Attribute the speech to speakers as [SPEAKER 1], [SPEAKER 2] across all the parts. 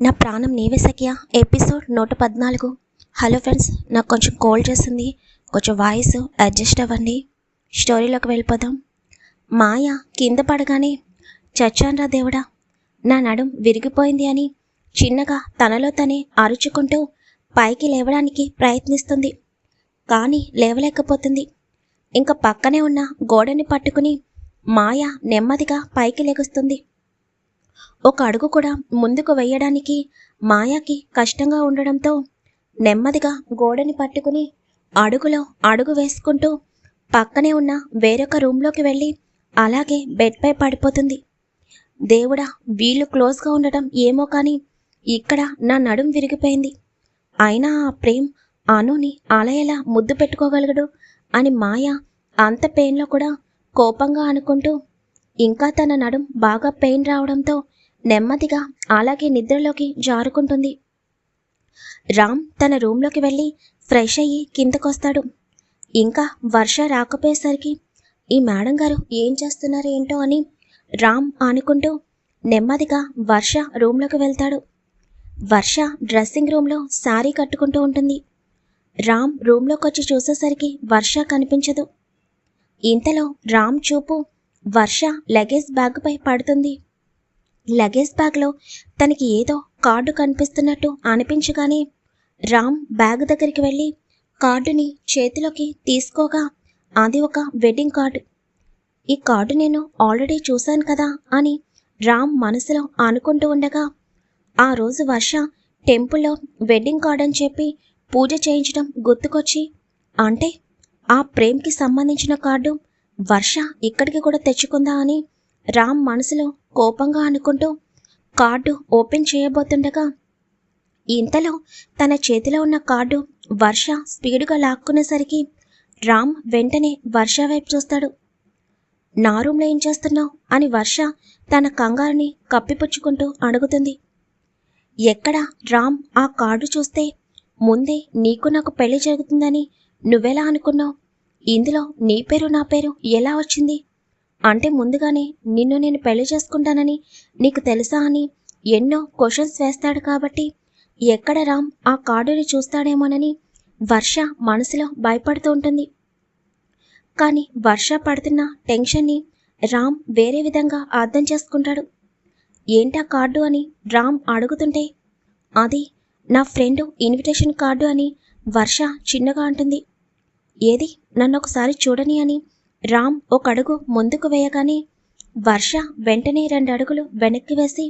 [SPEAKER 1] నా ప్రాణం నీవే సఖ్య. ఎపిసోడ్ నూట పద్నాలుగు. హలో ఫ్రెండ్స్ నాకు కొంచెం కోల్డ్ చేస్తుంది. కొంచెం వాయిస్ అడ్జస్ట్ అవ్వండి. స్టోరీలోకి వెళ్ళిపోదాం. మాయ కింద పడగానే చచ్చాన్రా దేవుడా నా నడుం విరిగిపోయింది అని చిన్నగా తనలో తనే అరుచుకుంటూ పైకి లేవడానికి ప్రయత్నిస్తుంది. కానీ లేవలేకపోతుంది. ఇంకా పక్కనే ఉన్న గోడని పట్టుకుని మాయ నెమ్మదిగా పైకి లెగుస్తుంది. ఒక అడుగు కూడా ముందుకు వెయ్యడానికి మాయాకి కష్టంగా ఉండడంతో నెమ్మదిగా గోడని పట్టుకుని అడుగులో అడుగు వేసుకుంటూ పక్కనే ఉన్న వేరొక రూమ్లోకి వెళ్ళి అలాగే బెడ్పై పడిపోతుంది. దేవుడా వీళ్ళు క్లోజ్గా ఉండటం ఏమో కానీ ఇక్కడ నా నడుం విరిగిపోయింది. అయినా ఆ ప్రేమ్ అనుని అలయలా ముద్దు పెట్టుకోగలగడు అని మాయ అంత పెయిన్లో కూడా కోపంగా అనుకుంటూ ఇంకా తన నడుం బాగా పెయిన్ రావడంతో నెమ్మదిగా అలాగే నిద్రలోకి జారుకుంటుంది. రామ్ తన రూమ్లోకి వెళ్ళి ఫ్రెష్ అయ్యి కిందకొస్తాడు. ఇంకా వర్ష రాకపోయేసరికి ఈ మేడం గారు ఏం చేస్తున్నారు ఏంటో అని రామ్ అనుకుంటూ నెమ్మదిగా వర్ష రూమ్లోకి వెళ్తాడు. వర్ష డ్రెస్సింగ్ రూమ్లో శారీ కట్టుకుంటూ ఉంటుంది. రామ్ రూమ్లోకి వచ్చి చూసేసరికి వర్ష కనిపించదు. ఇంతలో రామ్ చూపు వర్ష లగేజ్ బ్యాగ్పై పడుతుంది. లగేజ్ బ్యాగ్లో తనకి ఏదో కార్డు కనిపిస్తున్నట్టు అనిపించగానే రామ్ బ్యాగ్ దగ్గరికి వెళ్ళి కార్డుని చేతిలోకి తీసుకోగా అది ఒక వెడ్డింగ్ కార్డు. ఈ కార్డు నేను ఆల్రెడీ చూశాను కదా అని రామ్ మనసులో అనుకుంటూ ఉండగా ఆ రోజు వర్ష టెంపుల్లో వెడ్డింగ్ కార్డ్ అని చెప్పి పూజ చేయించడం గుర్తుకొచ్చి అంటే ఆ ప్రేమ్కి సంబంధించిన కార్డు వర్ష ఇక్కడికి కూడా తెచ్చుకుందా అని రామ్ మనసులో కోపంగా అనుకుంటూ కార్డు ఓపెన్ చేయబోతుండగా ఇంతలో తన చేతిలో ఉన్న కార్డు వర్ష స్పీడ్గా లాక్కునేసరికి రామ్ వెంటనే వర్ష వైపు చూస్తాడు. నా రూమ్లో ఏం చేస్తున్నావు? అని వర్ష తన కంగారుని కప్పిపుచ్చుకుంటూ అడుగుతుంది. ఎక్కడ రామ్ ఆ కార్డు చూస్తే ముందే నీకు నాకు పెళ్ళి జరుగుతుందని నువ్వెలా అనుకున్నావు? ఇందులో నీ పేరు నా పేరు ఎలా వచ్చింది? అంటే ముందుగానే నిన్ను నేను పెళ్ళి చేసుకుంటానని నీకు తెలుసా అని ఎన్నో క్వశ్చన్స్ వేస్తాడు కాబట్టి ఎక్కడ రామ్ ఆ కార్డుని చూస్తాడేమోనని వర్ష మనసులో భయపడుతూ ఉంటుంది. కానీ వర్ష పడుతున్న టెన్షన్ని రామ్ వేరే విధంగా అర్థం చేసుకుంటాడు. ఏంటా కార్డు అని రామ్ అడుగుతుంటే అది నా ఫ్రెండ్ ఇన్విటేషన్ కార్డు అని వర్ష చిన్నగా అంటుంది. ఏది? నన్ను ఒకసారి చూడని అని రామ్ ఒక అడుగు ముందుకు వేయగానే వర్ష వెంటనే రెండు అడుగులు వెనక్కి వేసి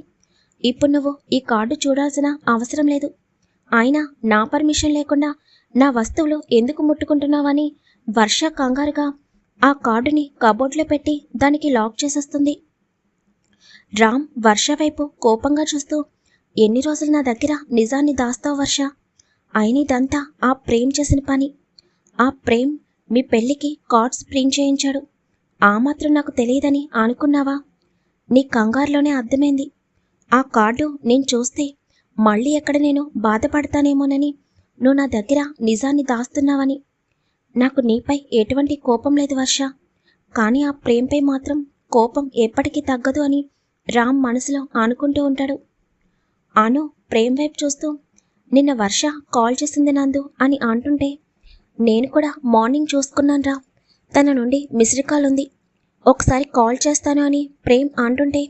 [SPEAKER 1] ఇప్పుడు నువ్వు ఈ కార్డు చూడాల్సిన అవసరం లేదు. అయినా నా పర్మిషన్ లేకుండా నా వస్తువులు ఎందుకు ముట్టుకుంటున్నావని వర్ష కంగారుగా ఆ కార్డుని కబోర్డ్లో పెట్టి దానికి లాక్ చేసేస్తుంది. రామ్ వర్ష వైపు కోపంగా చూస్తూ ఎన్ని రోజులు నా దగ్గర నిజాన్ని దాస్తావు వర్ష? అయిన ఇదంతా ఆ ప్రేమ్ చేసిన పని. ఆ ప్రేమ్ మీ పెళ్ళికి కార్డ్స్ ప్రింట్ చేయించాడు. ఆ మాత్రం నాకు తెలియదని అనుకున్నావా? నీ కంగారులోనే అర్థమైంది. ఆ కార్డు నేను చూస్తే మళ్ళీ ఎక్కడ నేను బాధపడతానేమోనని నువ్వు నా దగ్గర నిజాన్ని దాస్తున్నావని. నాకు నీపై ఎటువంటి కోపం లేదు వర్ష. కానీ ఆ ప్రేమపై మాత్రం కోపం ఎప్పటికీ తగ్గదు అని రామ్ మనసులో అనుకుంటూ ఉంటాడు. అను ప్రేమ్ వైపు చూస్తూ నిన్న వర్ష కాల్ చేసింది నందు అని అంటుంటే నేను కూడా మార్నింగ్ చూసుకున్నాను రా తన నుండి మిస్డ్ కాల్ ఉంది. ఒకసారి కాల్ చేస్తాను అని ప్రేమ్ అంటుంటే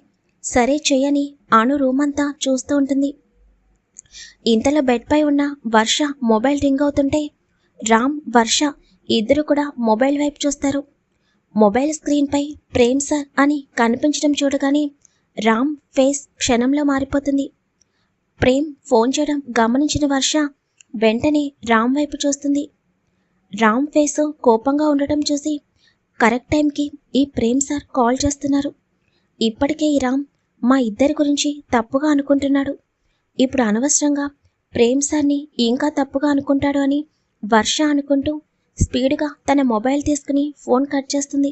[SPEAKER 1] సరే చెయ్యని అను రూమ్ అంతా చూస్తూ ఉంటుంది. ఇంతలో బెడ్పై ఉన్న వర్ష మొబైల్ రింగ్ అవుతుంటే రామ్ వర్ష ఇద్దరు కూడా మొబైల్ వైపు చూస్తారు. మొబైల్ స్క్రీన్పై ప్రేమ్ సార్ అని కనిపించడం చూడగానే రామ్ ఫేస్ క్షణంలో మారిపోతుంది. ప్రేమ్ ఫోన్ చేయడం గమనించిన వర్ష వెంటనే రామ్ వైపు చూస్తుంది. రామ్ ఫేస్ కోపంగా ఉండటం చూసి కరెక్ట్ టైంకి ఈ ప్రేమ్ సార్ కాల్ చేస్తున్నారు. ఇప్పటికే ఈ రామ్ మా ఇద్దరి గురించి తప్పుగా అనుకుంటున్నాడు. ఇప్పుడు అనవసరంగా ప్రేమ్ సార్ని ఇంకా తప్పుగా అనుకుంటాడు అని వర్ష అనుకుంటూ స్పీడ్గా తన మొబైల్ తీసుకుని ఫోన్ కట్ చేస్తుంది.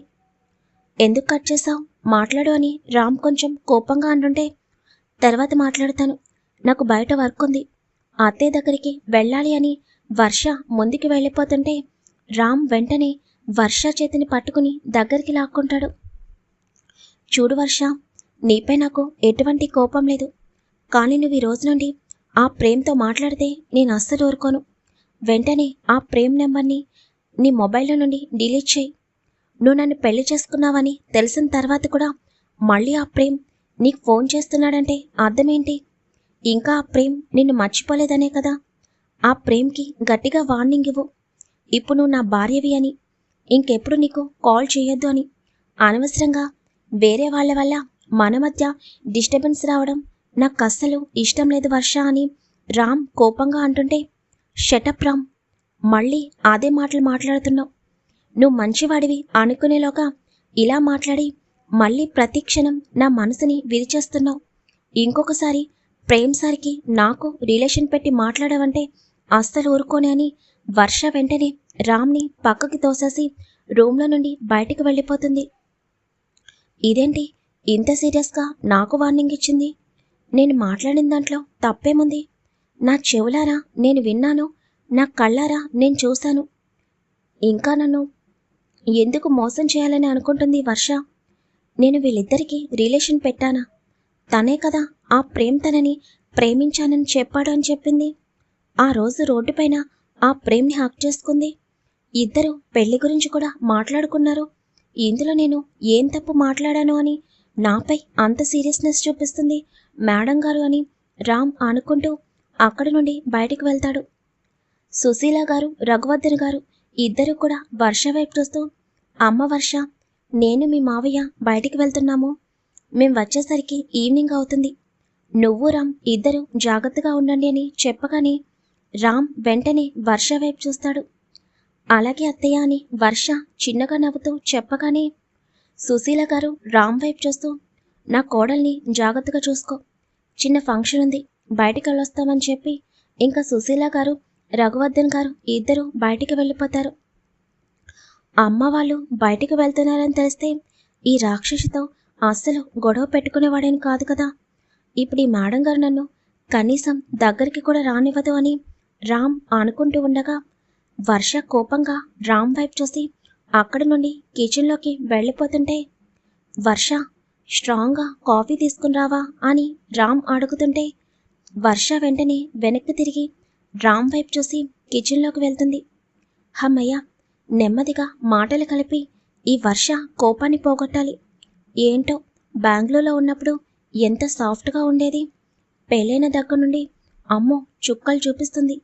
[SPEAKER 1] ఎందుకు కట్ చేసావు మాట్లాడు అని రామ్ కొంచెం కోపంగా అంటుంటే తర్వాత మాట్లాడతాను. నాకు బయట వర్క్ ఉంది. అత్తయ్య దగ్గరికి వెళ్ళాలి అని వర్ష ముందుకు వెళ్ళిపోతుంటే రామ్ వెంటనే వర్ష చేతిని పట్టుకుని దగ్గరికి లాక్కుంటాడు. చూడు వర్ష నీపై నాకు ఎటువంటి కోపం లేదు. కానీ నువ్వు ఈ రోజు నుండి ఆ ప్రేమ్తో మాట్లాడితే నేను అస్సలు ఊరుకోను. వెంటనే ఆ ప్రేమ్ నెంబర్ని నీ మొబైల్లో నుండి డిలీట్ చేయి. నువ్వు నన్ను పెళ్ళి చేసుకున్నావని తెలిసిన తర్వాత కూడా మళ్ళీ ఆ ప్రేమ్ నీకు ఫోన్ చేస్తున్నాడంటే అర్థమేంటి? ఇంకా ఆ ప్రేమ్ నిన్ను మర్చిపోలేదనే కదా? ఆ ప్రేమ్కి గట్టిగా వార్నింగ్ ఇవ్వు. ఇప్పుడు నువ్వు నా భార్యవి అని. ఇంకెప్పుడు నీకు కాల్ చేయొద్దు అని. అనవసరంగా వేరే వాళ్ళ వల్ల మన మధ్య డిస్టర్బెన్స్ రావడం నాకు అస్సలు ఇష్టం లేదు వర్ష అని రామ్ కోపంగా అంటుంటే షటప్ రామ్. మళ్ళీ అదే మాటలు మాట్లాడుతున్నావు. నువ్వు మంచివాడివి అనుకునేలోగా ఇలా మాట్లాడి మళ్ళీ ప్రతి క్షణం నా మనసుని విరిచేస్తున్నావు. ఇంకొకసారి ప్రేమ్ సార్కి నాకు రిలేషన్ పెట్టి మాట్లాడవంటే అస్సలు ఊరుకోనే అని వర్ష వెంటనే రామ్ని పక్కకి తోసేసి రూమ్లో నుండి బయటికి వెళ్ళిపోతుంది. ఇదేంటి ఇంత సీరియస్గా నాకు వార్నింగ్ ఇచ్చింది? నేను మాట్లాడిన దాంట్లో తప్పేముంది? నా చెవులారా నేను విన్నాను నా కళ్ళారా నేను చూశాను. ఇంకా నన్ను ఎందుకు మోసం చేయాలని అనుకుంటుంది వర్ష? నేను వీళ్ళిద్దరికీ రిలేషన్ పెట్టానా? తనే కదా ఆ ప్రేమ్ తనని ప్రేమించానని చెప్పాడు అని చెప్పింది. ఆ రోజు రోడ్డుపైన ఆ ప్రేమ్ని హాక్ చేసుకుంది. ఇద్దరు పెళ్ళి గురించి కూడా మాట్లాడుకున్నారు. ఇందులో నేను ఏం తప్పు మాట్లాడాను అని నాపై అంత సీరియస్నెస్ చూపిస్తుంది మేడం గారు అని రామ్ అనుకుంటూ అక్కడి నుండి బయటికి వెళ్తాడు. సుశీల గారు రఘువర్ధన్ గారు ఇద్దరు కూడా వర్ష వైపు చూస్తూ అమ్మ వర్ష నేను మీ మావయ్య బయటికి వెళ్తున్నాము. మేం వచ్చేసరికి ఈవినింగ్ అవుతుంది. నువ్వు రామ్ ఇద్దరు జాగ్రత్తగా ఉండండి అని చెప్పగానే రామ్ వెంటనే వర్ష వైపు చూస్తాడు. అలాగే అత్తయ్య అని వర్ష చిన్నగా నవ్వుతూ చెప్పగానే సుశీల గారు రామ్ వైపు చూస్తూ నా కోడల్ని జాగ్రత్తగా చూసుకో. చిన్న ఫంక్షన్ ఉంది బయటికి వెళ్ళొస్తామని చెప్పి ఇంకా సుశీల గారు రఘువర్ధన్ గారు ఇద్దరు బయటికి వెళ్ళిపోతారు. అమ్మ వాళ్ళు బయటికి వెళ్తున్నారని తెలిస్తే ఈ రాక్షసితో అస్సలు గొడవ పెట్టుకునేవాడేని కాదు కదా. ఇప్పుడు ఈ మేడం గారు నన్ను కనీసం దగ్గరికి కూడా రానివ్వదు అని రామ్ అనుకుంటూ ఉండగా వర్ష కోపంగా రామ్ వైపు చూసి అక్కడి నుండి కిచెన్లోకి వెళ్ళిపోతుంటే వర్ష స్ట్రాంగ్గా కాఫీ తీసుకుని రావా అని రామ్ అడుగుతుంటే వర్ష వెంటనే వెనక్కి తిరిగి రామ్ వైపు చూసి కిచెన్లోకి వెళ్తుంది. హమ్మయ్య నెమ్మదిగా మాటలు కలిపి ఈ వర్ష కోపాన్ని పోగొట్టాలి. ఏంటో బెంగళూరులో ఉన్నప్పుడు ఎంత సాఫ్ట్గా ఉండేది. పెళ్ళైన దగ్గర నుండి అమ్మో చుక్కలు చూపిస్తుంది.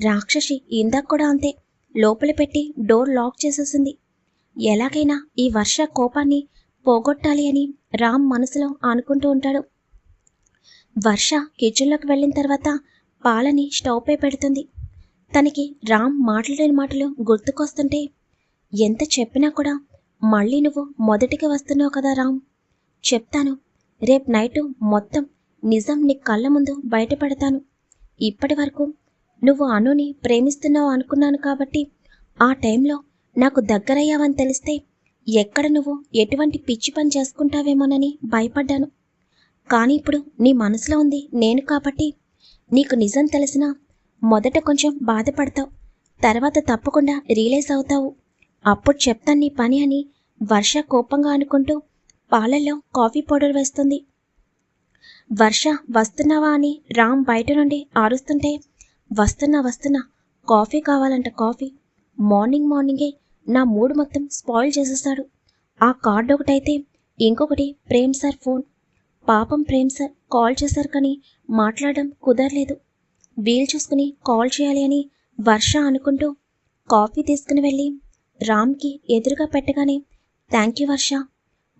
[SPEAKER 1] రాక్షసి ఇందాక కూడా అంతే. లోపల పెట్టి డోర్ లాక్ చేసేసింది. ఎలాగైనా ఈ వర్ష కోపాన్ని పోగొట్టాలి అని రామ్ మనసులో అనుకుంటూ ఉంటాడు. వర్ష కిచెన్లోకి వెళ్ళిన తర్వాత పాలని స్టవ్పై పెడుతుంది. తనకి రామ్ మాట్లాడిన మాటలు గుర్తుకొస్తుంటే ఎంత చెప్పినా కూడా మళ్ళీ నువ్వు మొదటికి వస్తున్నావు కదా రామ్. చెప్తాను. రేపు నైటు మొత్తం నిజం నీ కళ్ళ ముందు బయటపడతాను. ఇప్పటి వరకు నువ్వు అనుని ప్రేమిస్తున్నావు అనుకున్నాను కాబట్టి ఆ టైంలో నాకు దగ్గరయ్యావని తెలిస్తే ఎక్కడ నువ్వు ఎటువంటి పిచ్చి పని చేసుకుంటావేమోనని భయపడ్డాను. కానీ ఇప్పుడు నీ మనసులో ఉంది నేను కాబట్టి నీకు నిజం తెలిసినా మొదట కొంచెం బాధపడతావు తర్వాత తప్పకుండా రియలైజ్ అవుతావు. అప్పుడు చెప్తాను నీ పని అని వర్ష కోపంగా అనుకుంటూ పాలల్లో కాఫీ పౌడర్ వేస్తుంది. వర్ష వస్తున్నావా అని రామ్ బయట నుండి ఆరుస్తుంటే వస్తున్నా వస్తున్నా. కాఫీ కావాలంట కాఫీ. మార్నింగ్ మార్నింగే నా మూడు మొత్తం స్పాయిల్ చేసేస్తాడు. ఆ కార్డు ఒకటైతే ఇంకొకటి ప్రేమ్ సార్ ఫోన్. పాపం ప్రేమ్ సార్ కాల్ చేశారు కానీ మాట్లాడడం కుదరలేదు. వీలు చూసుకుని కాల్ చేయాలి అని వర్ష అనుకుంటూ కాఫీ తీసుకుని వెళ్ళి రామ్కి ఎదురుగా పెట్టగానే థ్యాంక్ యూ వర్ష.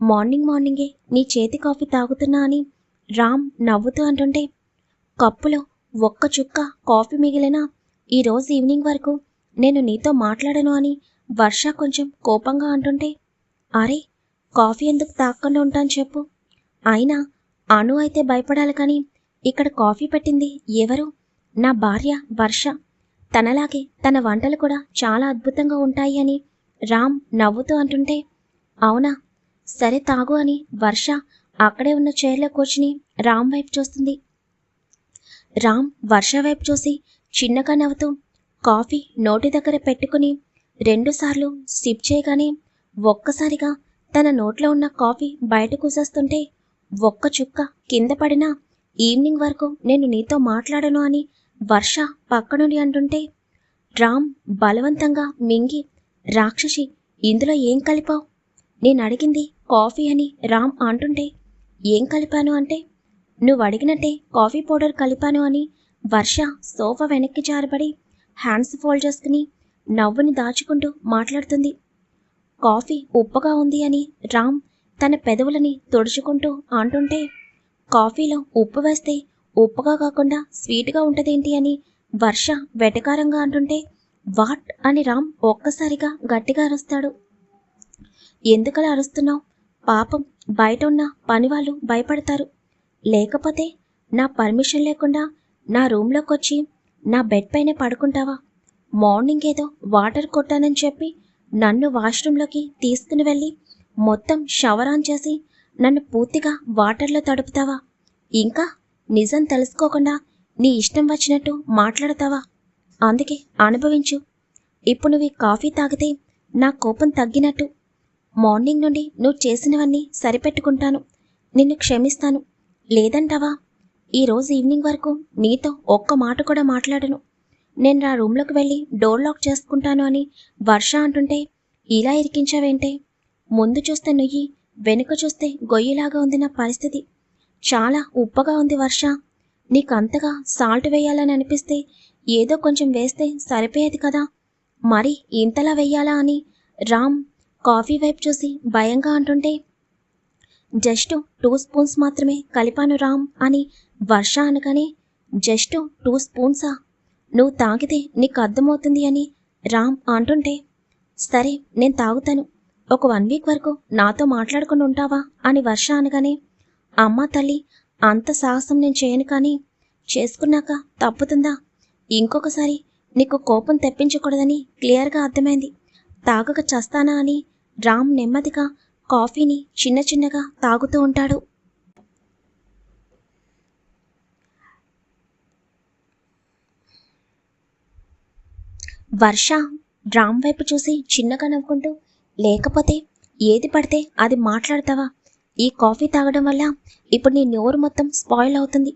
[SPEAKER 1] మార్నింగ్ మార్నింగే నీ చేతి కాఫీ తాగుతున్నా అని రామ్ నవ్వుతూ అంటుంటే కప్పులో ఒక్క చుక్క కాఫీ మిగిలినా ఈరోజు ఈవినింగ్ వరకు నేను నీతో మాట్లాడను అని వర్ష కొంచెం కోపంగా అంటుంటే అరే కాఫీ ఎందుకు తాక్కుండా ఉంటాను చెప్పు. అయినా అను అయితే భయపడాలి కానీ ఇక్కడ కాఫీ పెట్టింది ఎవరు? నా భార్య వర్ష. తనలాగే తన వంటలు కూడా చాలా అద్భుతంగా ఉంటాయి అని రామ్ నవ్వుతూ అంటుంటే అవునా? సరే తాగు అని వర్ష అక్కడే ఉన్న చైర్లో కూర్చుని రామ్ వైపు చూస్తుంది. రామ్ వర్ష వైపు చూసి చిన్నగా నవ్వుతూ కాఫీ నోటి దగ్గర పెట్టుకుని రెండుసార్లు సిప్ చేయగానే ఒక్కసారిగా తన నోట్లో ఉన్న కాఫీ బయట కూసేస్తుంటే ఒక్క చుక్క కింద పడినా ఈవినింగ్ వరకు నేను నీతో మాట్లాడను అని వర్ష పక్కనుండి అంటుంటే రామ్ బలవంతంగా మింగి రాక్షసి ఇందులో ఏం కలిపావు? నేను అడిగింది కాఫీ అని రామ్ అంటుంటే ఏం కలిపాను అంటే నువ్వు అడిగినట్టే కాఫీ పౌడర్ కలిపాను అని వర్ష సోఫా వెనక్కి జారబడి హ్యాండ్స్ ఫోల్డ్ చేసుకుని నవ్వుని దాచుకుంటూ మాట్లాడుతుంది. కాఫీ ఉప్పగా ఉంది అని రామ్ తన పెదవులని తుడుచుకుంటూ అంటుంటే కాఫీలో ఉప్పు వేస్తే ఉప్పుగా కాకుండా స్వీట్గా ఉంటదేంటి అని వర్ష వెటకారంగా అంటుంటే వాట్ అని రామ్ ఒక్కసారిగా గట్టిగా అరుస్తాడు. ఎందుకలా అరుస్తున్నావు? పాపం బయట ఉన్న పనివాళ్ళు భయపడతారు. లేకపోతే నా పర్మిషన్ లేకుండా నా రూమ్లోకి వచ్చి నా బెడ్ పైనే పడుకుంటావా? మార్నింగ్ ఏదో వాటర్ కొట్టానని చెప్పి నన్ను వాష్రూమ్లోకి తీసుకుని వెళ్ళి మొత్తం షవర్ ఆన్ చేసి నన్ను పూర్తిగా వాటర్లో తడుపుతావా? ఇంకా నిజం తెలుసుకోకుండా నీ ఇష్టం వచ్చినట్టు మాట్లాడతావా? అందుకే అనుభవించు. ఇప్పుడు నువ్వు కాఫీ తాగితే నా కోపం తగ్గినట్టు. మార్నింగ్ నుండి నువ్వు చేసినవన్నీ సరిపెట్టుకుంటాను. నిన్ను క్షమిస్తాను. లేదంటావా? ఈరోజు ఈవినింగ్ వరకు నీతో ఒక్క మాట కూడా మాట్లాడను. నేను నా రూమ్లోకి వెళ్ళి డోర్ లాక్ చేసుకుంటాను అని వర్ష అంటుంటే ఇలా ఇరికించావేంటే? ముందు చూస్తే నుయ్యి వెనుక చూస్తే గొయ్యిలాగా ఉంది నా పరిస్థితి. చాలా ఉప్పగా ఉంది వర్ష. నీకు అంతగా సాల్ట్ వేయాలని అనిపిస్తే ఏదో కొంచెం వేస్తే సరిపోయేది కదా. మరి ఇంతలా వెయ్యాలా అని రామ్ కాఫీ వైపు చూసి భయంగా అంటుంటే జస్ట్ టూ స్పూన్స్ మాత్రమే కలిపాను రామ్ అని వర్ష అనగానే జస్ట్ టూ స్పూన్సా? నువ్వు తాగితే నీకు అర్థమవుతుంది అని రామ్ అంటుంటే సరే నేను తాగుతాను. ఒక వన్ వీక్ వరకు నాతో మాట్లాడుకుని ఉంటావా? అని వర్ష అనగానే అమ్మ తల్లి అంత సాహసం నేను చేయను కానీ చేసుకున్నాక తప్పుతుందా? ఇంకొకసారి నీకు కోపం తెప్పించకూడదని క్లియర్గా అర్థమైంది. తాగక చస్తానా? అని రామ్ నెమ్మదిగా కాఫీని చిన్న చిన్నగా తాగుతూ ఉంటాడు. వర్ష రామ్ వైపు చూసి చిన్నగా నవ్వుకుంటూ లేకపోతే ఏది పడితే అది మాట్లాడతావా? ఈ కాఫీ తాగడం వల్ల ఇప్పుడు నీ నోరు మొత్తం స్పాయిల్ అవుతుంది.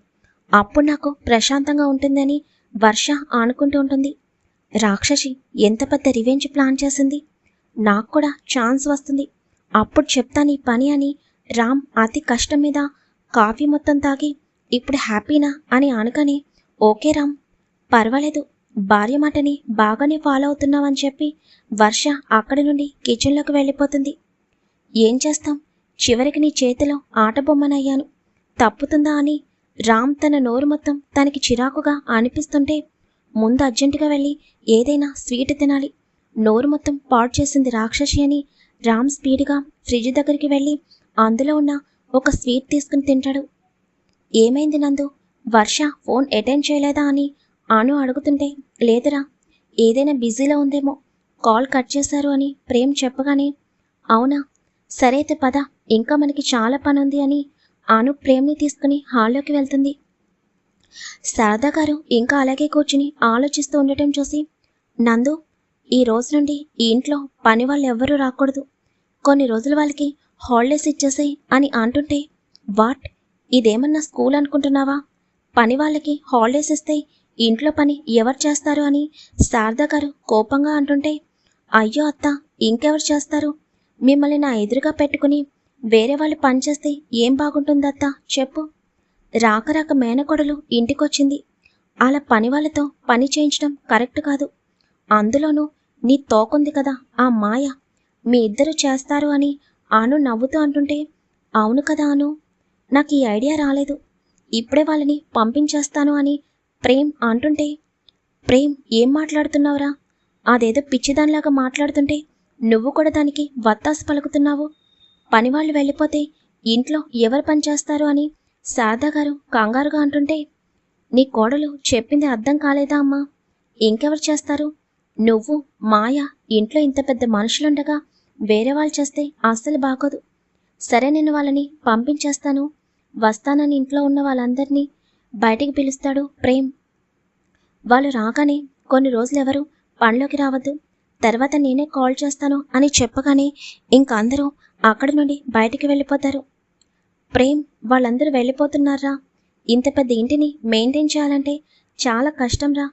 [SPEAKER 1] అప్పుడు నాకు ప్రశాంతంగా ఉంటుందని వర్ష ఆనుకుంటూ ఉంటుంది. రాక్షసి ఎంత పెద్ద రివెంజ్ ప్లాన్ చేసింది? నాకు కూడా ఛాన్స్ వస్తుంది. అప్పుడు చెప్తాను ఈ పని అని రామ్ అతి కష్టం మీద కాఫీ మొత్తం తాగి ఇప్పుడు హ్యాపీనా అని అనుకని ఓకే రామ్ పర్వాలేదు భార్య మాటని బాగానే ఫాలో అవుతున్నావని చెప్పి వర్ష అక్కడి నుండి కిచెన్లోకి వెళ్ళిపోతుంది. ఏం చేస్తాం? చివరికి నీ చేతిలో ఆటబొమ్మనయ్యాను తప్పుతుందా అని రామ్ తన నోరు మొత్తం తనకి చిరాకుగా అనిపిస్తుంటే ముందు అర్జెంటుగా వెళ్ళి ఏదైనా స్వీట్ తినాలి. నోరు మొత్తం పాడు చేసింది రాక్షసి అని రామ్ స్పీడ్గా ఫ్రిడ్జ్ దగ్గరికి వెళ్ళి అందులో ఉన్న ఒక స్వీట్ తీసుకుని తింటాడు. ఏమైంది నందు? వర్ష ఫోన్ అటెండ్ చేయలేదా అని అను అడుగుతుంటే లేదురా ఏదైనా బిజీలో ఉందేమో కాల్ కట్ చేశారు అని ప్రేమ్ చెప్పగానే అవునా సరే అయితే పద ఇంకా మనకి చాలా పని ఉంది అని అను ప్రేమ్ని తీసుకుని హాల్లోకి వెళ్తుంది. శారదా గారు ఇంకా అలాగే కూర్చుని ఆలోచిస్తూ ఉండటం చూసి నందు ఈ రోజు నుండి ఈ ఇంట్లో పని వాళ్ళు ఎవ్వరూ రాకూడదు. కొన్ని రోజులు వాళ్ళకి హాలిడేస్ ఇచ్చేసాయి అని అంటుంటే వాట్? ఇదేమన్నా స్కూల్ అనుకుంటున్నావా? పని వాళ్ళకి హాలిడేస్ ఇస్తే ఇంట్లో పని ఎవరు చేస్తారు? అని శారదా గారు కోపంగా అంటుంటే అయ్యో అత్త ఇంకెవరు చేస్తారు? మిమ్మల్ని నా ఎదురుగా పెట్టుకుని వేరే వాళ్ళు పని చేస్తే ఏం బాగుంటుందత్త చెప్పు. రాక రాక మేనకోడలు ఇంటికొచ్చింది. అలా పని వాళ్ళతో పని చేయించడం కరెక్ట్ కాదు. అందులోనూ నీ తోకుంది కదా ఆ మాయ. మీ ఇద్దరు చేస్తారు అని ఆను నవ్వుతూ అంటుంటే అవును కదా అను నాకు ఈ ఐడియా రాలేదు. ఇప్పుడే వాళ్ళని పంపించేస్తాను అని ప్రేమ్ అంటుంటే ప్రేమ్ ఏం మాట్లాడుతున్నావురా? అదేదో పిచ్చిదానిలాగా మాట్లాడుతుంటే నువ్వు కూడా దానికి వత్తాసు పలుకుతున్నావు. పనివాళ్ళు వెళ్ళిపోతే ఇంట్లో ఎవరు పని చేస్తారు అని శారదా గారు కంగారుగా అంటుంటే నీ కోడలు చెప్పింది అర్థం కాలేదా అమ్మా? ఇంకెవరు చేస్తారు? నువ్వు మాయ ఇంట్లో ఇంత పెద్ద మనుషులుండగా వేరే వాళ్ళు చేస్తే అస్సలు బాగోదు. సరే నేను వాళ్ళని పంపించేస్తాను. వస్తానని ఇంట్లో ఉన్న వాళ్ళందరినీ బయటికి పిలుస్తాడు ప్రేమ్. వాళ్ళు రాగానే కొన్ని రోజులు ఎవరు పనిలోకి రావద్దు. తర్వాత నేనే కాల్ చేస్తాను అని చెప్పగానే ఇంక అందరూ అక్కడి నుండి బయటికి వెళ్ళిపోతారు. ప్రేమ్ వాళ్ళందరూ వెళ్ళిపోతున్నారా? ఇంత పెద్ద ఇంటిని మెయింటైన్ చేయాలంటే చాలా కష్టంరా.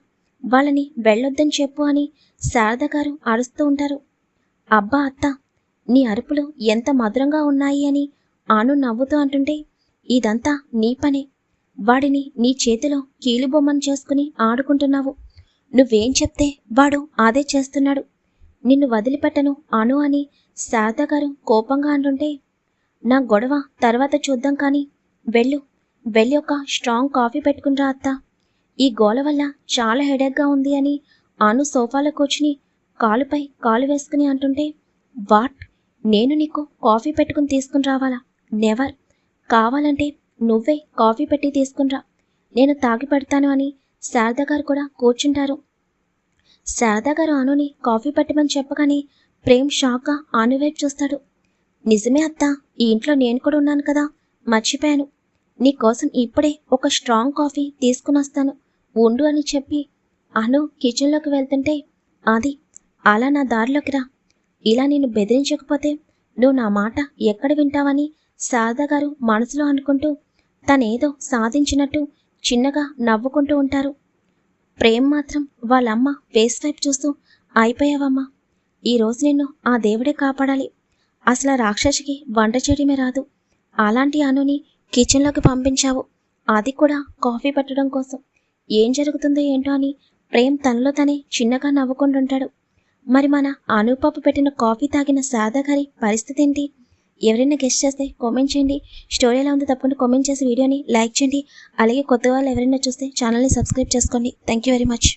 [SPEAKER 1] వాళ్ళని వెళ్ళొద్దని చెప్పు అని శారద గారు అరుస్తూ ఉంటారు. అబ్బా అత్త నీ అరుపులు ఎంత మధురంగా ఉన్నాయి అని ఆను నవ్వుతూ అంటుంటే ఇదంతా నీ పనే. వాడిని నీ చేతిలో కీలుబొమ్మను చేసుకుని ఆడుకుంటున్నావు. నువ్వేం చెప్తే వాడు అదే చేస్తున్నాడు. నిన్ను వదిలిపెట్టను అను అని శారద గారు కోపంగా అంటుంటే నా గొడవ తర్వాత చూద్దాం కానీ వెళ్ళు. వెళ్ళి ఒక స్ట్రాంగ్ కాఫీ పెట్టుకుంటా అత్త. ఈ గోల వల్ల చాలా హెడేక్గా ఉంది అని అను సోఫాలో కూర్చుని కాలుపై కాలు వేసుకుని అంటుంటే వాట్? నేను నీకు కాఫీ పెట్టుకుని తీసుకుని రావాలా? నెవర్. కావాలంటే నువ్వే కాఫీ పెట్టి తీసుకునిరా నేను తాగి పెడతాను అని శారద గారు కూడా కూర్చుంటారు. శారదా గారు అనుని కాఫీ పెట్టమని చెప్పగానే ప్రేమ్ షాక్గా అను చూస్తాడు. నిజమే అత్త ఈ ఇంట్లో నేను కూడా ఉన్నాను కదా మర్చిపోయాను. నీకోసం ఇప్పుడే ఒక స్ట్రాంగ్ కాఫీ తీసుకుని వస్తాను. ఉండు అని చెప్పి అను కిచెన్లోకి వెళ్తుంటే అది అలా నా దారిలోకి రా. ఇలా నేను బెదిరించకపోతే నువ్వు నా మాట ఎక్కడ వింటావని శారద గారు మనసులో అనుకుంటూ తనేదో సాధించినట్టు చిన్నగా నవ్వుకుంటూ ఉంటారు. ప్రేమ్ మాత్రం వాళ్ళమ్మ ఫేస్ వైపు చూస్తూ అయిపోయావమ్మా. ఈరోజు నిన్ను ఆ దేవుడే కాపాడాలి. అసలు రాక్షసికి వంట చేయడమే రాదు. అలాంటి అనుని కిచెన్లోకి పంపించావు. అది కూడా కాఫీ పెట్టడం కోసం. ఏం జరుగుతుందో ఏంటో అని ప్రేమ్ తనలో తనే చిన్నగా నవ్వుకుంటుంటాడు. మరి మన అనుపాపు పెట్టిన కాఫీ తాగిన సాదా గారి పరిస్థితి ఏంటి? ఎవరైనా గెస్ట్ చేస్తే కామెంట్ చేయండి. స్టోరీ ఎలా ఉందో తప్పకుండా కామెంట్ చేసి వీడియోని లైక్ చేయండి. అలాగే కొత్త వాళ్ళు ఎవరైనా చూస్తే ఛానల్ని సబ్స్క్రైబ్ చేసుకోండి. Thank you very much